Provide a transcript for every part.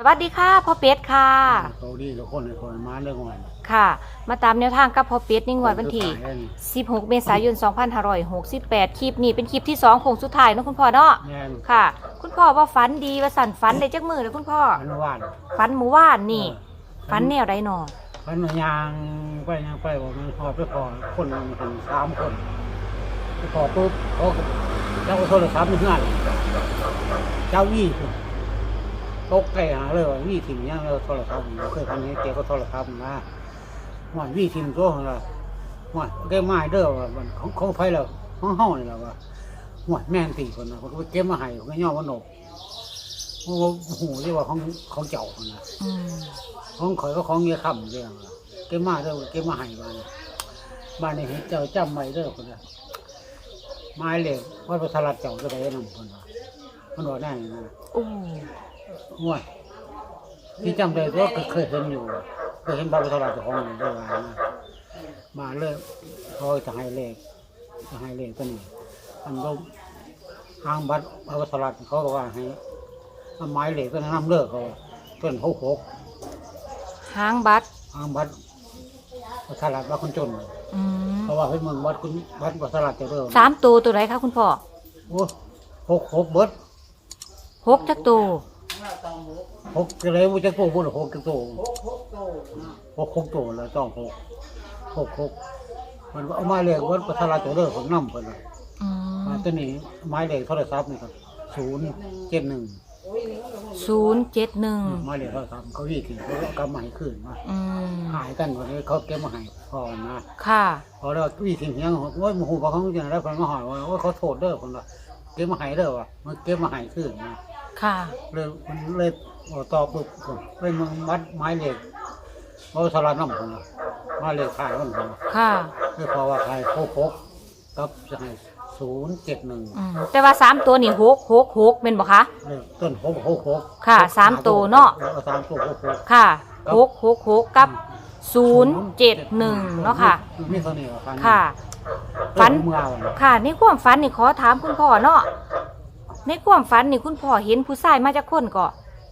สวัสดีค่ะพ่อเป็ดค่ะ เขาดีแล้วคนในคนมาเรื่องวันค่ะ มาตามแนวทางกับพ่อเป็ดในงวดวันที่คนสุดท้ายนี่ 16 เมษายน 2568 คลิปนี้เป็นคลิปที่2ของสุดท้ายเนาะคุณพ่อเนาะ แม่นค่ะ คุณพ่อว่าฝันดีว่าสั่นฝันได้จักมือเลยคุณพ่อพันวานฝันหมู่ว่านนี่ ฝันแนวใดหนอพันยางไปยางไปบอกมันพอไปพอคนมันเป็นสามคนไปพอปุ๊บเขาก็เจ้าโทรศัพท์มีเงื่อนเจ้าวี่พุ่น ตกใจหาเลยว่าวี่ถิ่มยังเราโทรศัพท์เคยพันนี้เจ้าก็โทรศัพท์มาว่าวี่ถิ่มตัวของเราว่าแกไม้เด้อว่ามันของของไฟแล้วของห้องนี่แหละว่าหัวแม่นตีคนนะเขาก็เก็บมาให้เขาก็ย่อว่าหนกโอ้โหเรียกว่าของของเจ้าคนนะอืมของข่อยก็ของเงี้ยคำเรื่องละเก็บมาเด้อเก็บมาให้บ้านบ้านนี้เห็นเจ้าจำไว้เด้อคนละไม้เหล็กวัดพระสลัดเจ้าจะไปนำคนละมันบอกได้นะโอ้ ห่วยที่จำได้ก็เคยเห็นอยู่เคยเห็นบ้านพระสลัดเจ้าของอยู่ด้วยว่านะมาเลยเขาจะให้เลขจะให้เลขตัวนี้อันก็ทางบัตรพระสลัดเขาก็ว่าให้เอาไม้เหล็กตัวนั้นนำเลิกเขาต้นหกหกหางบัตรทางบัตรพระสลัดว่าคนจนอืมเพราะว่าเฮ้ยเมืองวัดคุณวัดวัดสลัดจะเริ่มสามตัวตัวไหนคะคุณพ่อโอ้หกหกเบิดหกจักตัว หกจะเลยว่าจะโตพูดหกจะโตหกหกโตแล้วต้องหกหกหกมันเอาไม้เหล็กวัดวัดสลัดจะเริ่มของน้ำไปเลยอืมามตัวนี้ไม้เหล็กโทรศัพท์นี่ครับศูนย์เจ็ดหนึ่งศูนย์เจ็ดหนึ่งไม้เหล็กโทรศัพท์เขาวิ่งขึ้นเขาเอากำมาให้ขึ้นมาอืมหายกันวันนี้เขาเก็บมาให้พอนะ ค่ะ พอแล้ววิ่งขึ้นเฮียงโอ้ยโมโหเขาเขาจะได้คนมาหอยว่าโอ้ยเขาโทษเด้อคนละเก็บมาให้เด้อวะมันเก็บมาให้ขึ้นนะ ค่ะ เลยมันเลยออกต่อปุ๊บไปเมืองมัดไม้เหล็กเอาสลัดน้ำคนละไม้เหล็กขายมันคนละค่ะ คือพอว่าขายโคกกกับจะให้ศูนย์เจ็ดหนึ่งอืมแต่ว่าสามตัวนี่หกหกหกเป็นบ่คะ เลยต้นโคกโคกกค่ะสามตัวเนาะเอาสามตัวโคกกค่ะหกหกหกกับศูนย์เจ็ดหนึ่งเนาะค่ะ มีเท่านี้เหรอฟันค่ะฟัฝันนเมื่อวันค่ะในความฝันนี่ขอถามคุณพ่อเนาะ ในความฝันนี่คุณพ่อเห็นผู้ชายมาจากคนก็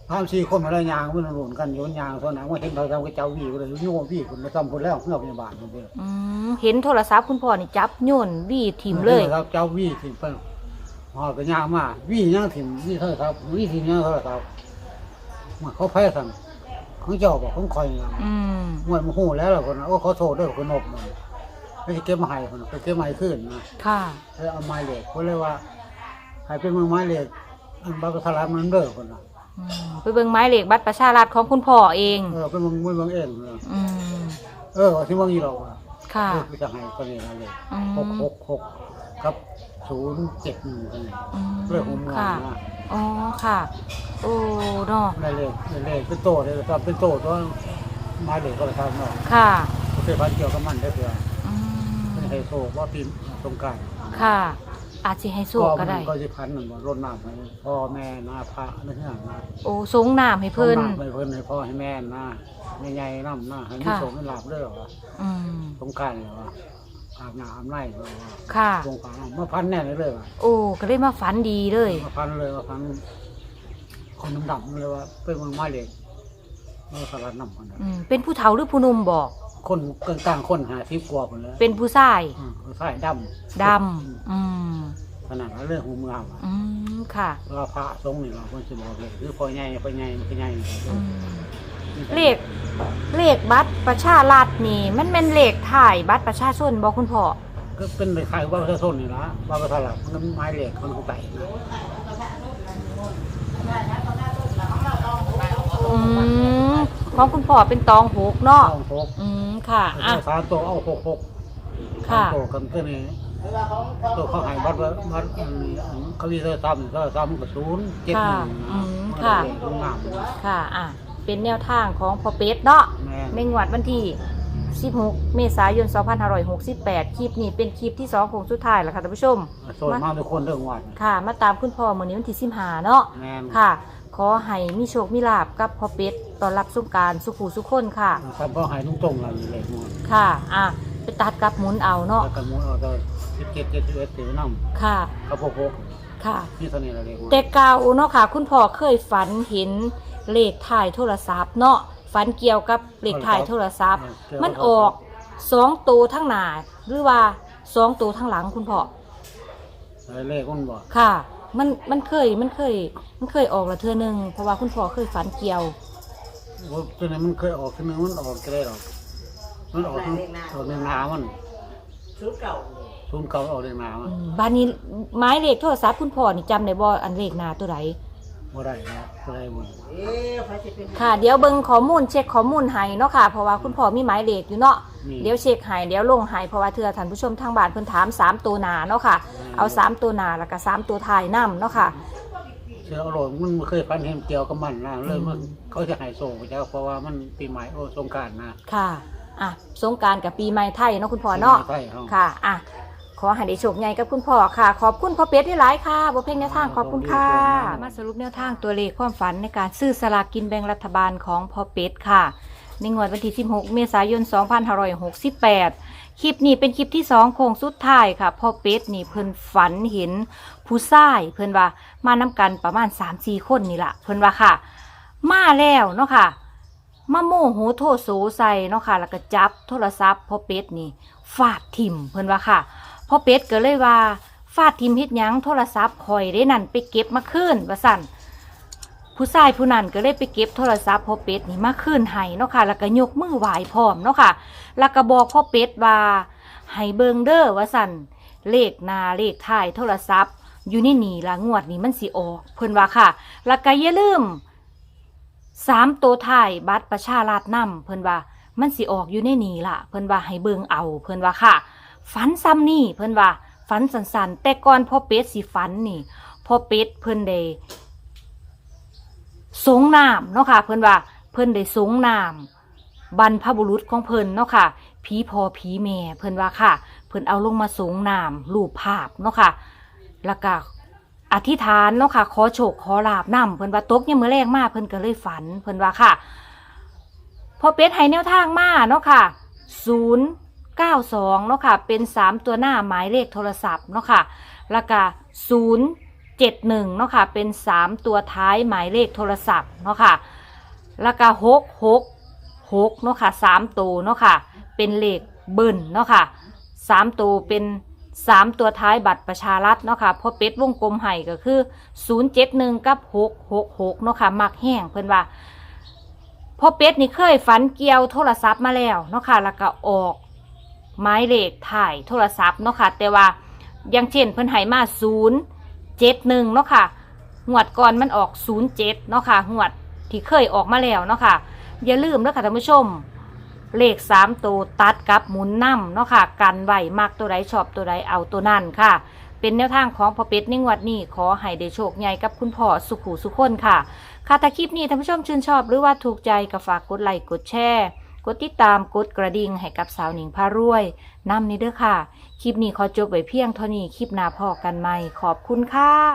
พามสี่คนมาแล้วยางมันหลุนกันโยนยางโซนหนังว่าเห็นเขาทำกับเจ้าวี่ก็เลยโยนวี่คนมาทำคนแล้วเพื่อพยาบาลคนเดียวอืมเห็นโทรศัพท์คุณพ่อนี่จับโยนวี่ถิ่มเลยครับเจ้าวี่ถิ่มไปหอดกันยางมาวี่ย่างถิ่มวี่เท่าครับวี่ถิ่มย่างเท่าครับมาเขาแพ้สั่งของเจ้าบอกของคอยงอืมมวยมันหูแล้วล่ะคนน่ะโอ้เขาโทษด้วยคนนบมันไม่ใช่เก็บมาให้คนน่ะไปเก็บมาให้ขึ้นนะค่ะแล้วเอาไม้เหล็กเขาเลยว่า ให้เป็นมือไม้เหล็กอันบาปสลามมันเด้อคนน่ะอืมไปเบิ่งไม้เหล็กบัตรประชารัฐของคุณพ่อเองเออเป็นมือมือเมืองเองเอออืมเออที่เมืองนี้เราอะค่ะ เออคือจะให้คนนี้นะเลยอืม หกหกหกครับศูนย์เจ็ดหนึ่งคนนี้อืมเรื่องของเมืองค่ะนะอ๋อค่ะโอ้เนาะได้เลยได้เลยเป็นโตเลยครับเป็นโตตัวไม้เหล็กก็เลยทำเนาะค่ะโอเคพันเกี่ยวกับมันได้เพื่ออืเป็นมไฮโซว่าปีสงกรารค่ะ อาจสิให้สู้ก็ได้ก็สิพันหนึ่งรดน้ำให้พ่อแม่นาพระนี่เรื่องนะโอ้สงน้ำให้เพิ่นรดำให้เพิ่นให้พ่อให้แม่นะแม่ใหญ่น้ำนะให้มีค่ะโสมไม่หลับเด้อวะอืมสงกรารเลยวะอาบน้ำอาบไนเลยวะค่ะสงกรารมาพันแน่เลยเลยวะโอ้ก็เลยมาฝันดีเลยมาพันเลยมาพันคนดำๆเลยว่าเป็นเมืองไม้เหล็กมาสลัดน้ำคนนั้นอืมเป็นผู้เฒ่าหรือผู้หนุ่มบอก คนกลางๆคนหาที่กลัวคนแล้วเป็นผู้ชายอืมคนใส่ดำดำอืมขนาดนั้นเรื่องหูเมืองอะอืมค่ะว่าพระทรงนี่เราคนจะบอกเลยคือพ่อใหญ่พ่อใหญ่พ่อใหญ่อืมเลขเลขบัตรประชารัฐนี่ มันเป็นเลขถ่ายบัตรประชาชนบอกคุณพ่อก็เป็นคล้ายๆว่าพระส้นนี่ละว่าพระสลับมันก็ไม้เหล็กมันคงไต่นะ อืม ของคุณพ่อเป็นตองหกเนาะต้องพกอืมค่ะอะ สามตัวเอาหกหกค่ะ สามตัวกันตัวนี้ตัวเขาใหายบัตรว่าบัตรอันนี้อันเขามีเท่าซ้ำเท่าซ้ำกับศูนย์เจ็ดหนึ่งค่ะอืมมันค่ะก็เลยงามนะค่ะ อะ เป็นแนวทางของพ่อเป็ดเนาะ แม่ในงวดวันที่ 16 เมษายน 2568 คลิปนี้เป็นคลิปที่ 2 ของสุดท้ายแล้วค่ะท่านผู้ชม ส่วนมากทุกคนเรื่องวัดค่ะ มาตามคุณพ่อมื้อนี้วันที่15เนาะ แม่นค่ะ ขอให้มีโชคมีลาบกับพ่อเป็ดตอนรับสงกรารสุขูสุขคนค่ะทำเพราะหายนุ่งตรงเราเหล็กหมดค่ะ อะไปตัดกับหมุนเอาเนาะแล้วก็หมุนเอาตัวสิบเจ็ดเจ็ดสิบเอ็ดถือน้ค่ะำกระโปงค่ะ นี่เท่านี้เราเรียกว่าแต่กาวเนาะค่ะ คุณพ่อเคยฝันเห็นเลขถ่ายโทรศัพท์เนาะฝันเกี่ยวกับเลขถ่ายโทรศัพท์ มันออกสองตัวทั้งหน้าหรือว่าสองตัวทั้งหลังคุณพ่อไอ้เลขมันบอกค่ะ มันมันเคยมันเคย มันเคยออกละเทื่อหนึงเพราะว่าคุณพ่อเคยฝันเกี่ยวว่าตัวนี้มันเคยออกทีนึงมันออกจะได้หรอกมันออกทั้งออกในนามันชุดเก่าทุนเก่าออกในนามัน อืมบ้านนี้ไม้เลขโทรศัพท์คุณพ่อนี่จำได้บ่อันเลขหน้าตัวไหน บ่ได้นะบ่ได้บุญเอ๊ะพระจะเป็นค่ะ เดี๋ยวเบิ่งข้อมูลเช็คข้อมูลให้เนาะค่ะ เพราะว่าคุณพ่อมีหมายเลขอยู่เนาะนี่เดี๋ยวเช็คให้เดี๋ยวลงให้เพราะว่าเธอท่านผู้ชมทางบ้านเพิ่นถามสามตัวหนาเนาะค่ะ เอาสามตัวหนาแล้วก็สามตัวท้ายนํเนาะค่ะเชื่ออร่อยมันไม่เคยพันเห็นเกี่ยวกับมันนะเลยมันเขาจะให้ส่งไปเจ้าเพราะว่ามันปีใหม่โอ้สงกรารนะ ค่ะ อะ สงกรารกับปีใหม่ไทยเนาะคุณพ่อเนาะใช่ครับ ค่ะ อะ ขอให้ได้โชคใหญ่กับคุณพ่อค่ะ ขอบคุณพ่อเป็ดที่หลายค่ะบ่เพ่งแนวทางขอบคุณค่ะ มาสรุปแนวทางตัวเลขความฝันในการซื้อสลากกินแบ่งรัฐบาลของพ่อเป็ดค่ะในงวดวันที่ 16 เมษายน 2568 คลิปนี้เป็นคลิปที่สองโค้งสุดท้ายค่ะ พ่อเป็ดนี่เพิ่นฝันเห็นผู้ชาย เพิ่นว่ามานํกันประมาณ 3-4 คนนี่ล่ะเพิ่นว่าค่ะ มาแล้วเนาะค่ะ มาโมโหโทโสใส่เนาะค่ะ แล้วก็จับโทรศัพท์พ่อเป็ดนี่ ฟาดทิ่มเพิ่นว่าค่ะ พ่อเป็ดก็เลยว่าฟาดทิมเฮ็ดยังโทรศัพท์คอยได้นั่นไปเก็บมาคืนว่าสั่นผู้ชายผู้นั้นก็เลยไปเก็บโทรศัพท์พ่อเป็ดนี่มาคืนให้เนาะค่ะ แล้วก็ยกมือไหว้พร้อมเนาะค่ะ แล้วก็บอกพ่อเป็ดว่าให้เบิงเด้อว่าสั่นเลขนาเลขท้ายโทรศัพท์ อยู่ในนี่ละงวดนี้มันสิออกเพิ่นว่าค่ะ แล้วก็อย่าลืมสามตัวท้ายบัตรประชาราชนำเพิ่นว่ามันสิออกอยู่ในนี้ล่ะ เพิ่นว่าให้เบิงเอาเพิ่นว่าค่ะ ฝันซ้ำนี่เพิ่นว่าฝันสันๆแต่ก่อนพ่อเป็ดสิฝันนี่พ่อเป็ดเพิ่นได้สงน้ำเนาะค่ะ เพิ่นว่าเพิ่นได้สงน้ำบรรพบุรุษของเพิ่นเนาะค่ะผีพอผีแม่เพิ่นว่าค่ะ เพิ่นเอาลงมาสงน้ำรูปภาพเนาะค่ะแล้วก็อธิษฐานเนาะค่ะ ขอโชคขอลาบนำเพิ่นว่าตกยังมื้อแรกมาเพิ่นก็เลยฝัน เพิ่นว่าค่ะพอเป็ดให้แนวทางมาเนาะค่ะศูนย์ 92เนาะค่ะ เป็น 3 ตัวหน้าหมายเลขโทรศัพท์เนาะค่ะแล้วก็071เนาะค่ะ เป็น 3 ตัวท้ายหมายเลขโทรศัพท์เนาะค่ะแล้วก็666เนาะค่ะ 3 ตัวเนาะค่ะ เป็นเลขเบิ้ลเนาะค่ะ 3 ตัวเป็น3ตัวท้ายบัตรประชารัฐเนาะค่ะพอเป็ดวงกลมให้ก็คือ071กับ666เนาะค่ะมักแห้งเพิ่อนว่าพอเป็ดนี่เคยฝันเกี่ยวโทรศัพท์มาแล้วเนาะค่ะแล้วก็ออก ไม้เลขถ่ายโทรศัพท์เนาะค่ะ แต่ว่าอย่างเช่นเพิ่นให้มา0 7 1เนาะค่ะงวดก่อนมันออก0 7เนาะค่ะงวดที่เคยออกมาแล้วเนาะค่ะ อย่าลืมเนาะค่ะท่านผู้ชม เลข3ตัวตัดกับหมุนนํเนาะค่ะ กันไหวมักตัวใดชอบตัวใดเอาตัวนั่นค่ะ เป็นแนวทางของพอเป็ดในงวัดนี้ขอให้ได้โชคใหญ่กับคุณพ่อสุขหูสุขคนค่ะค่ะถ้าคลิปนี้ท่านผู้ชมชื่นชอบหรือว่าถูกใจก็ฝากกดไลค์กดแชร์ กดติดตามกดกระดิ่งให้กับสาวหนิงพารวยนำนี้เด้อค่ะ คลิปนี้ขอจบไว้เพียงเท่านี้คลิปหน้าพอกันใหม่ขอบคุณค่ะ